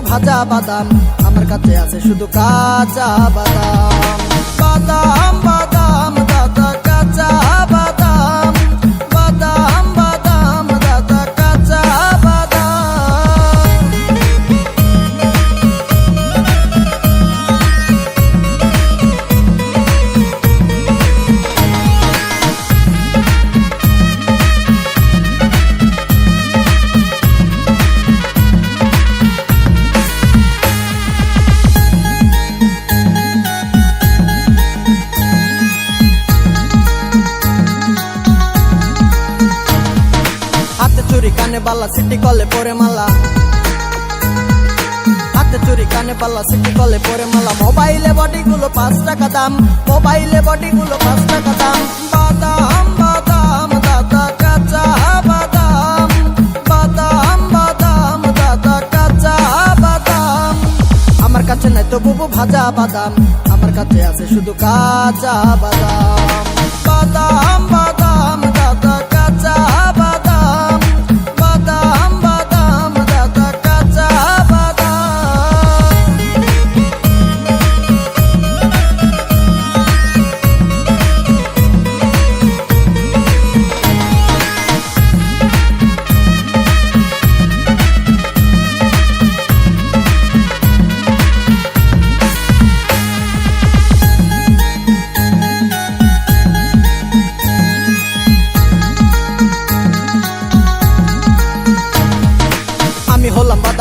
ভাজা বাদাম। আমার কাছে আছে শুধু কাঁচা বাদাম। বাদাম বালা সিটি কলে পরে মালা হাতে চুরি, কানে পাল্লা, সিটি কলে পরে মালা মোবাইলে বডি গুলো পাঁচ টাকা দাম, মোবাইলে বডি গুলো পাঁচ টাকা দাম। বাদাম বাদাম, দাদা কাঁচা বাদাম। বাদাম বাদাম, দাদা কাঁচা বাদাম। আমার কাছে নাই তো বুবু ভাজা বাদাম, আমার কাছে আছে শুধু কাঁচা বাদাম বাদাম।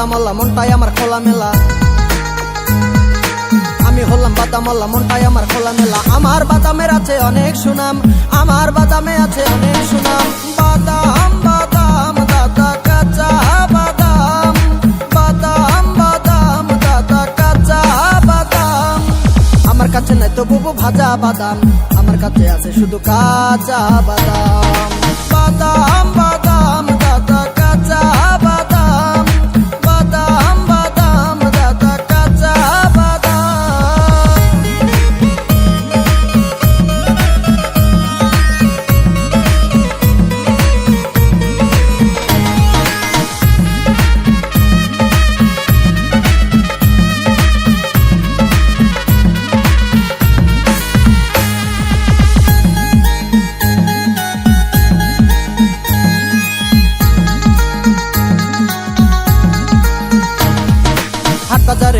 বাদামাল্লা মনটাই আমার খোলা মেলা আমি হলাম বাদামাল্লা মনটাই আমার খোলা মেলা আমার বাদামের আছে অনেক সুনাম, আমার বাদামে আছে অনেক সুনাম। বাদাম বাদাম, দাদা কাঁচা বাদাম। বাদাম বাদাম, দাদা কাঁচা বাদাম। আমার কাছে নাই তো বুবু ভাজা বাদাম, আমার কাছে আছে শুধু কাঁচা বাদাম। বাদাম বাদাম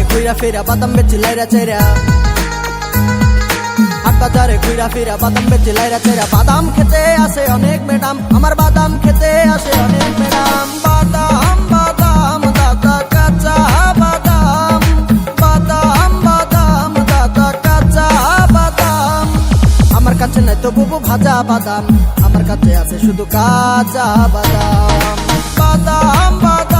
বাজারে ঘুরা ফেরা, বাদাম বেচি লাইরা চাইরা। হাট বাজারে ঘুরা ফেরা, বাদাম লাইরা চাইরা। বাদাম খেতে আসে অনেক ম্যাডাম, আমার বাদাম খেতে আসে অনেক ম্যাডাম। বাদাম বাদাম, দাদা কাঁচা বাদাম। বাদাম বাদাম, দাদা কাঁচা বাদাম। আমার কাছে নাই তো বুবু ভাজা বাদাম, আমার কাছে আছে শুধু কাঁচা বাদাম। বাদাম বাদাম